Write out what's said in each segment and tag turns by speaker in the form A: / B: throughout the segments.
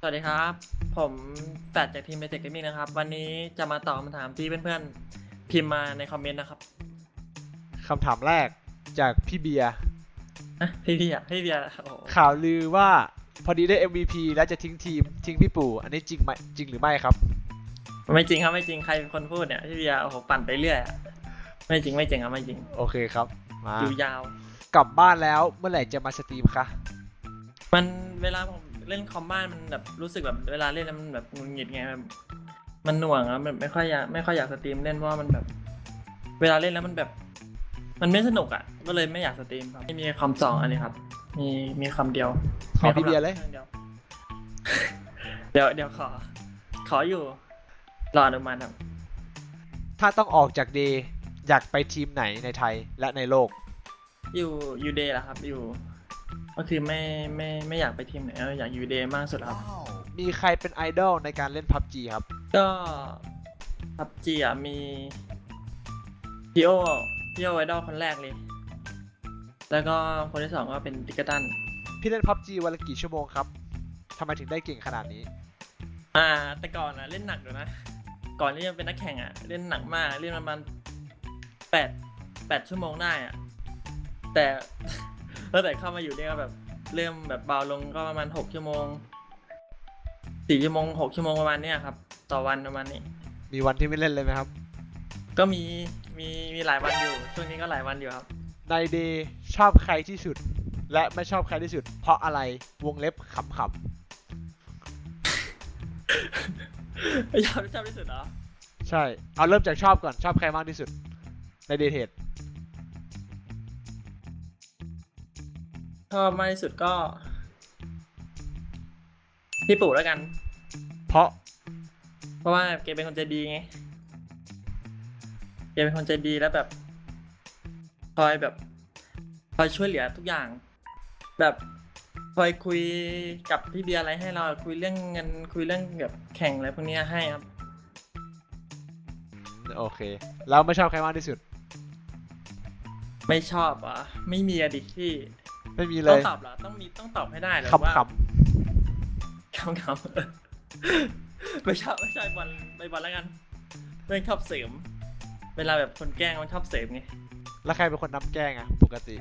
A: สวัสดีครับ ผมแฟดจากทีมเบเจ็กเกมมิ่งนะครับ วันนี้จะมาตอบคำถามที่เพื่อนๆ พิมพ์มาในคอมเมนต์นะครับ
B: คำถามแรกจากพี่เบียร์
A: นะพี่พี่อะพี่เบียร์โอ้โห
B: ข่าวลือว่าพอดีได้ MVP แล้วจะทิ้งทีม ทิ้งพี่ปู่ อันนี้จริงไหมจริงหรือไม่ครับ
A: ไม่จริงครับไม่จริงใครเป็นคนพูดเนี่ยพี่เบียร์โอ้โหปั่นไปเรื่อยอะไม่จริงไม่จริงครับไม่จริง
B: โอเคครับมา
A: อยู่ยาว
B: กลับบ้านแล้วเมื่อไหร่จะมาสตรีมคะ
A: มันเวลาผม เล่นคอมบ้านมันแบบรู้สึกแบบเวลาเล่นแล้วมันแบบหงุดหงิดไงแบบมันหน่วงอะมันไม่ค่อยอยากไม่ค่อยอยากสตรีมเล่นเพราะว่ามันแบบ เวลาเล่นแล้วมันแบบ มันไม่สนุกอะก็เลยไม่อยากสตรีมครับไม่มีคอมสองอันนี้ครับ มีมีคำเดียว
B: ขอพี่เบียร์เลย
A: มีคำเดียวเดี๋ยวเดี๋ยวขอ ขออยู่ รออนุมัติครับ
B: ถ้าต้องออกจากเดย์อยากไปทีมไหนในไทยและในโลก
A: อยู่ยูเดย์ละครับ อยู่ ก็คือไม่ไม่ไม่อยากไปทีมไหนอยากอยู่เดย์มากสุดครับ
B: มีใครเป็นไอดอลในการเล่น PUBG ครับ
A: ก็พับจีอะมีพีโอพีโอไอดอลคนแรกเลย แล้วก็คนที่สองก็เป็นติกเกตัน
B: พี่เล่น PUBG วันละกี่ชั่วโมงครับทำไมถึงได้เก่งขนาดนี้
A: อ่า แต่ก่อนอะเล่นหนักอยู่นะ ก่อนที่จะเป็นนักแข่งอะ เล่นหนักมาก เล่นประมาณแปดแปดชั่วโมงได้อะ แต่ ตั้งแต่เข้ามาอยู่เนี่ยก็แบบเริ่มแบบเบาลงก็ประมาณหกชั่วโมงสี่ชั่วโมงหกชั่วโมงประมาณเนี้ยครับ ต่อวันประมาณนี้
B: มีวันที่ไม่เล่นเลยไหมครับ
A: ก็มีมีมีหลายวันอยู่ ช่วงนี้ก็หลายวันอยู่ครับ
B: ในเดย์ชอบใครที่สุด และไม่ชอบใครที่สุด เพราะอะไรวงเล็บขำ
A: ชอบชอบที่สุดเหรอ
B: ๆใช่ เอาเริ่มจากชอบก่อนชอบใครมากที่สุดในเดย์เท
A: ชอบมากที่สุดก็ พี่ปู่แล้วกัน
B: เพราะ
A: เพราะว่าแกเป็นคนใจดีไงแกเป็นคนใจดีแล้วแบบคอยแบบคอยช่วยเหลือทุกอย่าง แบบคอยคุยกับพี่เบียร์อะไรให้เราคุยเรื่องเงินคุยเรื่องแบบแข่งอะไรพวกเนี้ยให้ครับ
B: โอเคแล้วไม่ชอบใครมากที่สุด
A: ไม่ชอบอะไม่มีอะดิพี่
B: ไม่มีเล
A: ต้อง
B: ย
A: ตอบเหรอ ต้องมีต้องตอบให้ได้เหรอ
B: ขำ
A: ว่า
B: ข
A: คำคำไม่ชอบไม่ใช่บอลไปบอลแล้วกันเรื่องชอบเสริม เวลาแบบคนแกล้งมันชอบเสริมไงำ
B: แล้วใครเป็นคนนำแกล้งอะปกติ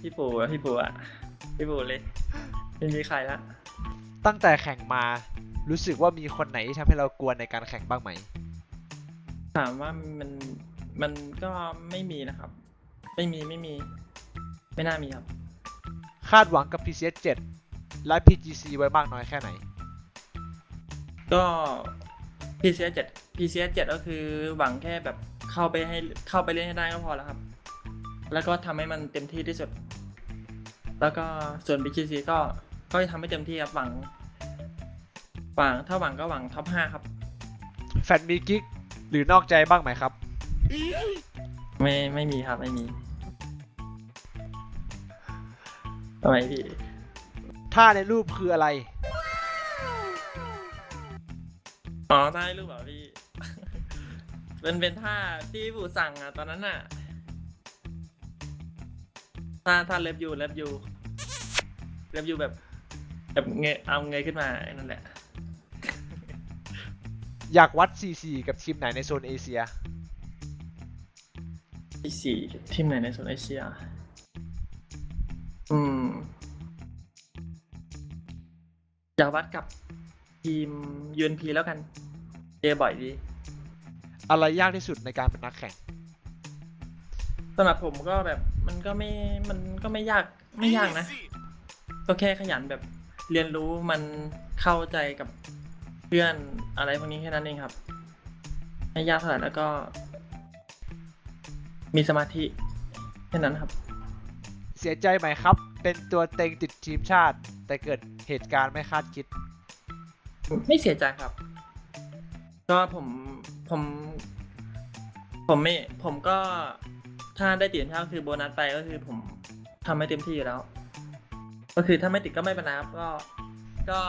A: พี่ปู่อะพี่ปู่อะพี่ปู่เลยไม่มีใครละ
B: ตั้งแต่แข่งมารู้สึกว่ามีคนไหนที่ทำให้เรากลัวในการแข่งบ้างไหม
A: ถามว่ามันมันก็ไม่มีนะครับ ไม่มีไม่มี ไม่น่ามีครับ
B: คาดหวังกับ PCS 7 และ PGC ไว้มากน้อยแค่ไหน
A: ก็ PCS 7 PCS 7ก็คือหวังแค่แบบเข้าไปให้เข้าไปเล่นให้ได้ก็พอแล้วครับ แล้วก็ทำให้มันเต็มที่ที่สุด แล้วก็ส่วน BGC ก็ก็จะทำให้เต็มที่ครับหวังหวังถ้าหวังก็หวังท็อป5ครับ
B: แฟนมีกิ๊กหรือนอกใจบ้างไหมครับ
A: ไม่ไม่มีครับไม่มีำไมพี่
B: ท่าในรูปคืออะไร
A: อ๋อใต้รูปเหรอพี่เป็นเป็นท่าที่พี่ปู่สั่งอะตอนนั้นอะ ท่าท่าเล็บยูเล็บยูเล็บยูแบบ แบบเงยเอาเงยขึ้นมานั่นแหละ
B: อยากวัด CC กับทีมไหนในโซนเอเชีย
A: ที่สี่ทีมไหนในโซนเอเชีย อืมอยากวัดกับทีม UNP แล้วกัน เจอบ่อยดี
B: อะไรยากที่สุดในการเป็นนักแข่ง
A: สำหรับผมก็แบบมันก็ไม่ มันก็ไม่ยากไม่ยากนะ ก็แค่ขยันแบบเรียนรู้มันเข้าใจกับเพื่อนอะไรพวกนี้แค่นั้นเองครับ ไม่ยากเท่าไหร่แล้วก็ มีสมาธิแค่นั้นครับ
B: เสียใจไหมครับ เป็นตัวเต็งติดทีมชาติ แต่เกิดเหตุการณ์ไม่คาดคิด
A: ไม่เสียใจครับ ก็ผมผม ผมไม่ ผมก็ถ้าได้ติดทีมชาติคือโบนัสไปก็คือผมทำให้เต็มที่อยู่แล้ว ก็คือถ้าไม่ติดก็ไม่เป็นไรครับ ก็ก็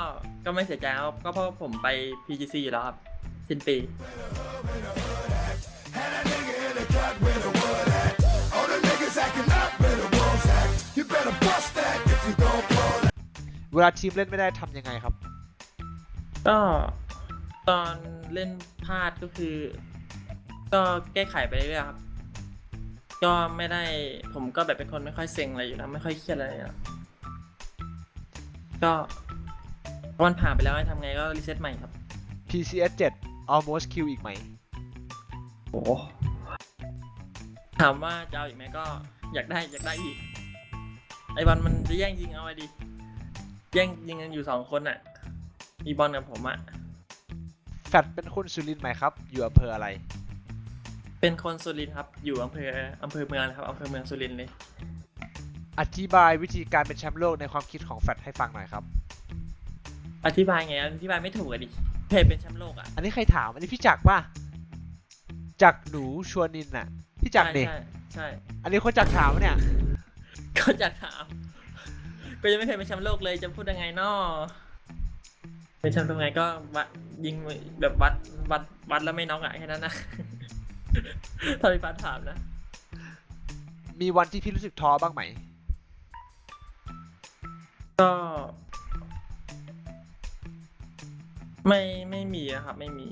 A: ก็ไม่เสียใจครับก็เพราะผมไป PGC อยู่แล้วครับสิ้นปี
B: เวลาทีมเล่นไม่ได้ทำยังไงครับ
A: ก็ตอนเล่นพลาดก็คือ ก็แก้ไขไปเรื่อยๆครับ ก็ไม่ได้ผมก็แบบเป็นคนไม่ค่อยเซ็งอะไรอยู่แล้วไม่ค่อยเครียดอะไรอะก็วันผ่านไปแล้วให้ทำไงก็รีเซ็ตใหม่ครับ
B: PCS 7 almost kill อีกไหม
A: โอ้ถามว่าจะเอาอีกไหมก็อยากได้อยากได้อีก ไอวันมันจะแย่งยิงเอาไว้ดิ แย่งยิงกันอยู่สองคนอะมีบอลกับผมอะ
B: แฟดเป็นคนสุรินทร์ไหมครับ อยู่อำเภออะไร
A: เป็นคนสุรินทร์ครับ อยู่อำเภออำเภอเมืองนะครับอำเภอเมืองสุรินทร์เลย
B: อธิบายวิธีการเป็นแชมป์โลกในความคิดของแฟดให้ฟังหน่อยครับ
A: อธิบายไงอธิบายไม่ถูกอะดิเพจเป็นแชมป์โลกอะ
B: อันนี้ใครถาม อันนี้พี่จักรป่ะ จักรหนูชวนนินน่ะ พี่จักรเด็
A: ใช่ใช่
B: อันนี้คนจักรถามวะเนี่ย
A: ก็จะถาม ก็ยังไม่เคยเป็นแชมป์โลกเลยจะพูดยังไงนอเป็นแชมป์โลกไงก็วัดยิงแบบวัดวัดวัดแล้วไม่น็อกอะแค่นั้นนะถ้าพี่ฟ้าถามนะ
B: มีวันที่พี่รู้สึกท้อบ้างไหม
A: ก็ ไม่ไม่มีอะครับ ไม่มี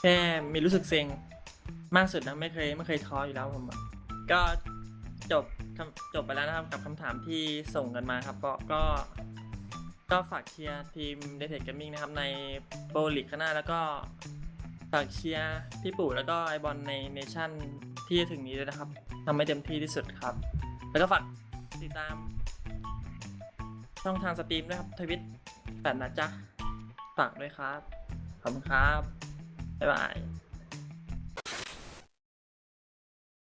A: แค่มีรู้สึกเซ็งมากสุดนะไม่เคย ไม่เคยท้ออยู่แล้วผมอะก็จบคำ จบไปแล้วนะครับกับคำถามที่ส่งกันมาครับ ก็ก็ก็ฝากเชียร์ทีมเดทเท g เกมมิ่งนะครับในโปรลีกข้างหน้าแล้วก็ฝากเชียร์พี่ปู่แล้วก็ไอบอลในเนชั่นที่จะถึงนี้ด้วยนะครับทำให้เต็มที่ที่สุดครับ แล้วก็ฝากติดตาม ช่องทางสตรีมด้วยครับทวิตแปดนะจ๊ะฝากด้วยครับ ขอบคุณครับ บ๊ายบาย